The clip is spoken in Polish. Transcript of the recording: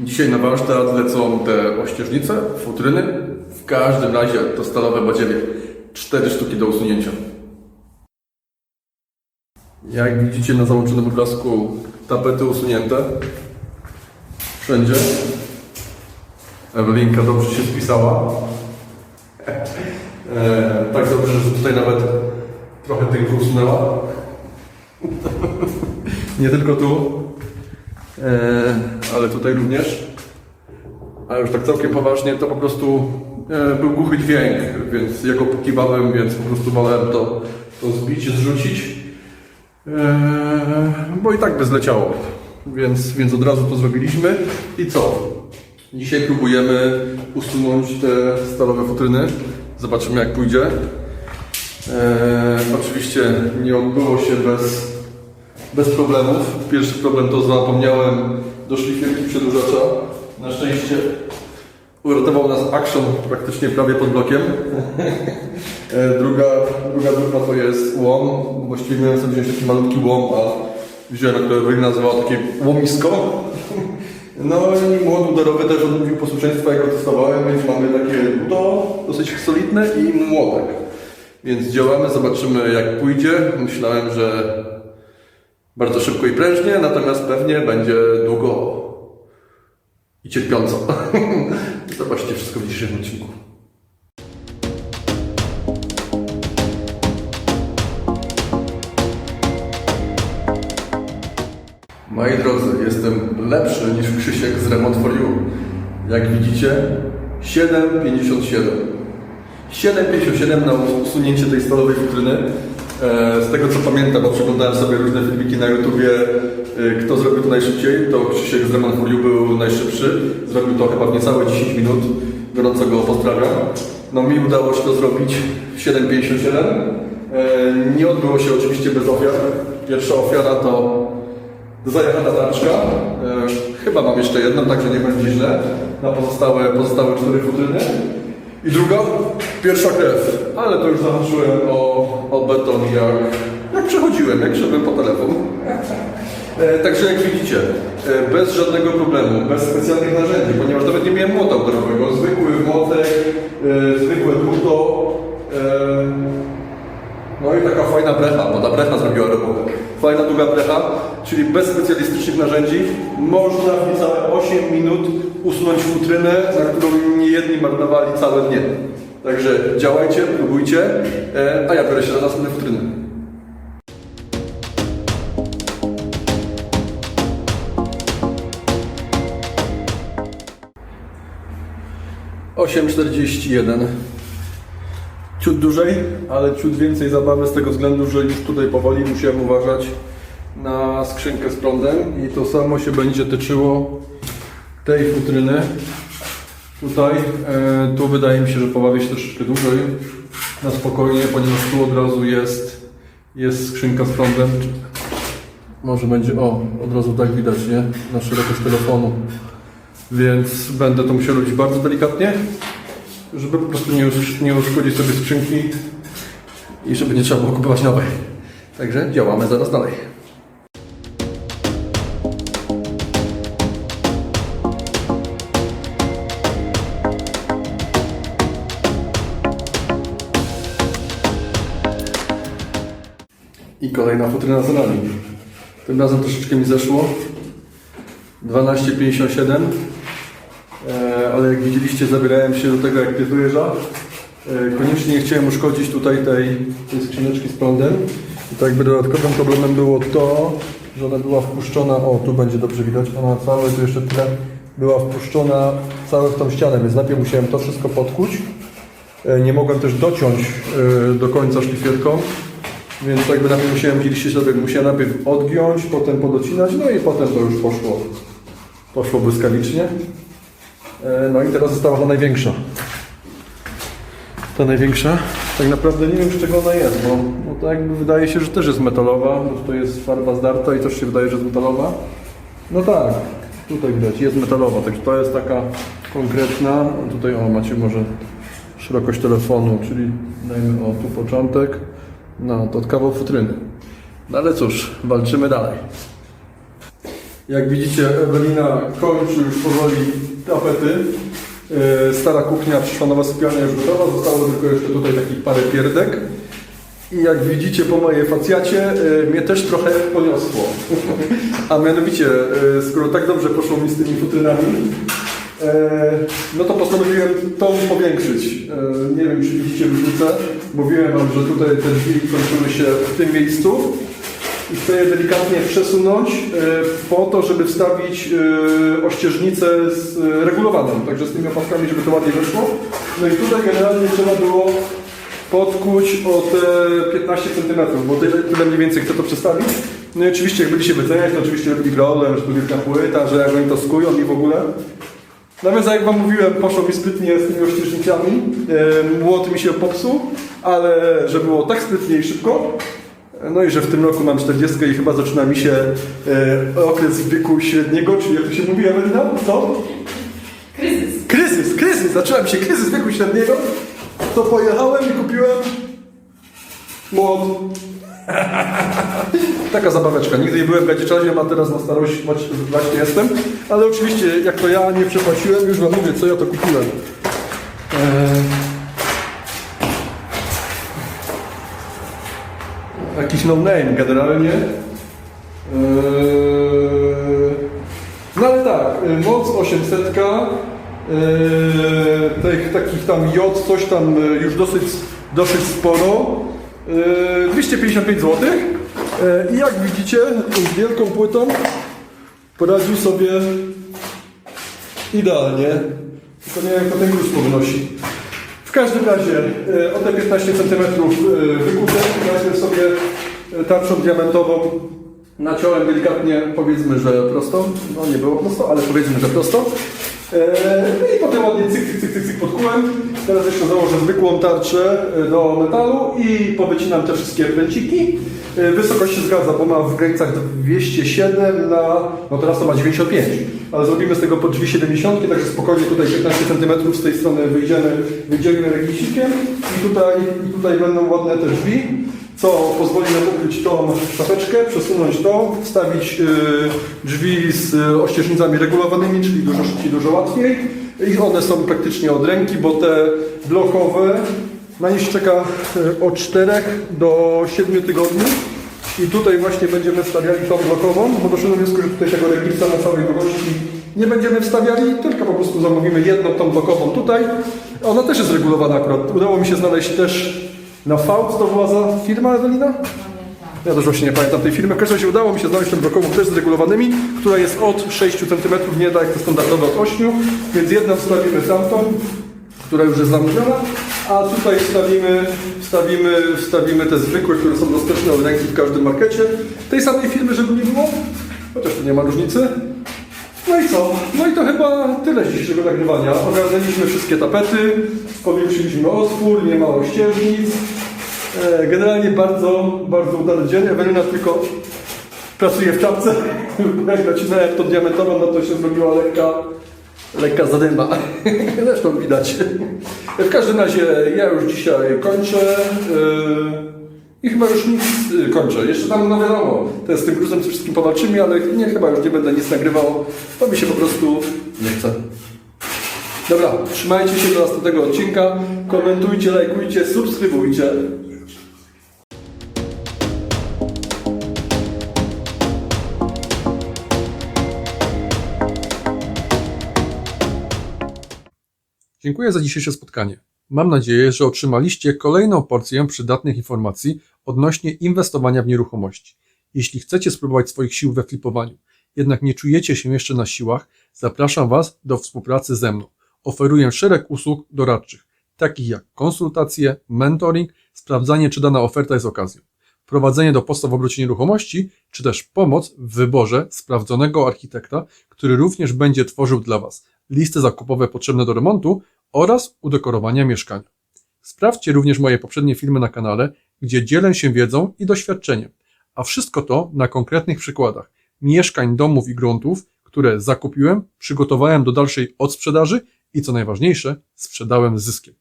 Dzisiaj na warsztat lecą te ościeżnice, futryny. W każdym razie to stalowe badziewie. Cztery sztuki do usunięcia. Jak widzicie na załączonym obrazku, tapety usunięte. Wszędzie. Ewelinka dobrze się spisała. E, tak dobrze, że tutaj nawet trochę tynku usunęła. Nie tylko tu, ale tutaj również. A już tak całkiem poważnie, to po prostu e, był głuchy dźwięk, więc ja go pokiwałem, więc po prostu wolałem to, to zbić, zrzucić. E, bo i tak by zleciało. Więc, więc od razu to zrobiliśmy. I co? Dzisiaj próbujemy usunąć te stalowe futryny. Zobaczymy jak pójdzie. E, oczywiście nie odbyło się bez, bez problemów. Pierwszy problem to zapomniałem do szlifierki przedłużacza. Na szczęście uratował nas Action praktycznie prawie pod blokiem. E, druga, druga grupa to jest łom. Właściwie miałem sobie wziąć taki malutki łom, a wziąłem, które Wojna nazywała takie łomisko. No i młot udarowy też odmówił posłuszeństwa, jak go testowałem, więc mamy takie buto dosyć solidne i młotek. Więc działamy, zobaczymy jak pójdzie. Myślałem, że bardzo szybko i prężnie, natomiast pewnie będzie długo i cierpiąco. Zobaczcie wszystko w dzisiejszym odcinku. Moi drodzy, jestem lepszy niż Krzysiek z Remont for You. Jak widzicie, 7,57. 7,57 na usunięcie tej stalowej futryny. E, Z tego co pamiętam, bo przeglądałem sobie różne filmiki na YouTubie, e, kto zrobił to najszybciej, to Krzysiek z Remont for You był najszybszy. Zrobił to chyba w niecałe 10 minut. Gorąco go pozdrawiam. No mi udało się to zrobić w 7,57. E, Nie odbyło się oczywiście bez ofiar. Pierwsza ofiara to Zajechana tarczka. Chyba mam jeszcze jedną, także nie będzie źle. Na pozostałe, pozostałe cztery futryny. I druga, pierwsza krew. Ale to już zahaczyłem o, o beton jak, jak przechodziłem, jak szedłem po telefon. E, także jak widzicie, e, bez żadnego problemu, bez specjalnych narzędzi, ponieważ nawet nie miałem młota udarowego. Zwykły młotek, e, zwykłe dłuto. E, no i taka fajna brecha, bo ta brecha zrobiła robotę. Fajna długa brecha, czyli bez specjalistycznych narzędzi można w niecałe 8 minut usunąć futrynę, na którą nie jedni marnowali całe dnie. Także działajcie, próbujcie, e, a ja biorę się za następne futryny. Osiem czterdzieści jeden. Ciut dłużej, ale ciut więcej zabawy z tego względu, że już tutaj powoli musiałem uważać na skrzynkę z prądem i to samo się będzie tyczyło tej futryny. Tutaj, e, tu wydaje mi się, że pobawię się troszeczkę dłużej, na spokojnie, ponieważ tu od razu jest, jest skrzynka z prądem. Może będzie, o, od razu tak widać, nie? Na szerokość telefonu. Więc będę to musiał robić bardzo delikatnie żeby po prostu nie, usz- nie uszkodzić sobie skrzynki i żeby nie trzeba było kupować nowej. Także działamy zaraz dalej. I kolejna futryna za nami. Tym razem troszeczkę mi zeszło. 12,57 E, ale jak widzieliście zabierałem się do tego jak pies dojeżdża. E, Koniecznie nie chciałem uszkodzić tutaj tej, tej skrzyneczki z prądem. I tak jakby dodatkowym problemem było to, że ona była wpuszczona, o tu będzie dobrze widać, ona całe, tu jeszcze tyle, była wpuszczona całe w tą ścianę, więc najpierw musiałem to wszystko podkuć. E, Nie mogłem też dociąć e, do końca szlifierką, więc jakby najpierw musiałem, widzieliście sobie, musiałem najpierw odgiąć, potem podocinać, no i potem to już poszło, poszło błyskawicznie. E, No i teraz została ta największa. Ta największa. Tak naprawdę nie wiem z czego ona jest, bo, bo to jakby wydaje się, że też jest metalowa, bo to jest farba zdarta i też się wydaje, że jest metalowa. No tak, tutaj widać, jest metalowa, także to jest taka konkretna. Tutaj o, macie może szerokość telefonu, czyli dajmy o tu początek. No, to od kawał futryny. No ale cóż, walczymy dalej. Jak widzicie, Ewelina kończy już powoli tapety. E, Stara kuchnia, przyszła nowa sypialnia już gotowa, zostało tylko jeszcze tutaj takich parę pierdek. I jak widzicie po mojej facjacie, e, mnie też trochę poniosło. A mianowicie, e, skoro tak dobrze poszło mi z tymi futrynami, no to postanowiłem tą powiększyć. Nie wiem, czy widzicie różnicę. Mówiłem Wam, że tutaj te drzwi kończyły się w tym miejscu i chcę je delikatnie przesunąć e, po to, żeby wstawić e, ościeżnicę z, e, regulowaną, także z tymi opaskami, żeby to ładnie wyszło. No i tutaj generalnie trzeba było podkuć o te 15 cm, bo tyle, tyle mniej więcej chcę to przestawić. No i oczywiście jak byli się wyceniać, to oczywiście robili problem, że tu wielka płyta, że jak oni to skują i w ogóle. Natomiast jak Wam mówiłem, poszło mi sprytnie z tymi ościeżnicami. Młot mi się popsuł, ale że było tak sprytnie i szybko. No i że w tym roku mam 40 i chyba zaczyna mi się e, okres wieku średniego, czyli jak to się mówi, Ewelina? Co? Kryzys. Kryzys, kryzys, zacząłem się kryzys wieku średniego, to pojechałem i kupiłem młot. Taka zabaweczka. Nigdy nie byłem w Gadziczazie, a teraz na starość właśnie- właśnie jestem. Ale oczywiście, jak to ja nie przepłaciłem, już wam mówię, co ja to kupiłem. Eee... Jakiś no name generalnie. Eee... No ale tak, y, moc 800, yy, tych takich tam J, coś tam y, już dosyć, dosyć sporo, yy, 255 zł. Yy, I jak widzicie, z wielką płytą poradził sobie idealnie. Tylko nie wiem, jak to ten gruz podnosi. W każdym razie yy, o te 15 cm wykute, najpierw sobie tarczą diamentową Naciąłem delikatnie, powiedzmy, że prosto. No nie było prosto, ale powiedzmy, że prosto. Eee, no I potem ładnie cyk, cyk, cyk, cyk, cyk podkułem. Teraz jeszcze założę zwykłą tarczę e, do metalu i powycinam te wszystkie pręciki. E, Wysokość się zgadza, bo ma w granicach 207 na, no teraz to ma 95, ale zrobimy z tego po drzwi 70, także spokojnie tutaj 15 cm z tej strony wyjdziemy, wyjdziemy reglisikiem i tutaj, i tutaj będą ładne te drzwi co pozwoli nam ukryć tą szafeczkę, przesunąć to, wstawić y, drzwi z y, ościeżnicami regulowanymi, czyli dużo szybciej, dużo łatwiej. I one są praktycznie od ręki, bo te blokowe na nich czeka y, od 4 do 7 tygodni. I tutaj właśnie będziemy wstawiali tą blokową, bo doszedłem do wniosku, że tutaj tego reglisa na całej długości nie będziemy wstawiali, tylko po prostu zamówimy jedną tą blokową tutaj. Ona też jest regulowana akurat. Udało mi się znaleźć też na V, co to była za firma Ewelina? Ja też właśnie nie pamiętam tej firmy. W każdym razie udało mi się znaleźć tę blokową też z regulowanymi, która jest od 6 cm, nie tak jak to standardowe od 8, więc jedną wstawimy tamtą, która już jest zamówiona, a tutaj wstawimy, wstawimy, wstawimy te zwykłe, które są dostępne od ręki w każdym markecie. Tej samej firmy, żeby nie było, chociaż tu nie ma różnicy. No i co? No i to chyba tyle z dzisiejszego nagrywania. Ogarnęliśmy wszystkie tapety, powiększyliśmy otwór, nie ma ościeżnic. E, Generalnie bardzo, bardzo udany dzień. Ewelina tylko pracuje w czapce. Jak nacinałem to diamentową, no to się zrobiła lekka, lekka zadyma. Zresztą widać. W każdym razie ja już dzisiaj kończę. I chyba już nic y, kończę. Jeszcze tam, no wiadomo, to z tym gruzem z wszystkim powalczymy, ale nie, chyba już nie będę nic nagrywał. To mi się po prostu nie chce. Dobra, trzymajcie się do następnego odcinka. Komentujcie, lajkujcie, subskrybujcie. Dziękuję za dzisiejsze spotkanie. Mam nadzieję, że otrzymaliście kolejną porcję przydatnych informacji odnośnie inwestowania w nieruchomości. Jeśli chcecie spróbować swoich sił we flipowaniu, jednak nie czujecie się jeszcze na siłach, zapraszam Was do współpracy ze mną. Oferuję szereg usług doradczych, takich jak konsultacje, mentoring, sprawdzanie czy dana oferta jest okazją, prowadzenie do postaw w obrocie nieruchomości, czy też pomoc w wyborze sprawdzonego architekta, który również będzie tworzył dla Was listy zakupowe potrzebne do remontu oraz udekorowania mieszkania. Sprawdźcie również moje poprzednie filmy na kanale, gdzie dzielę się wiedzą i doświadczeniem, a wszystko to na konkretnych przykładach mieszkań, domów i gruntów, które zakupiłem, przygotowałem do dalszej odsprzedaży i co najważniejsze, sprzedałem z zyskiem.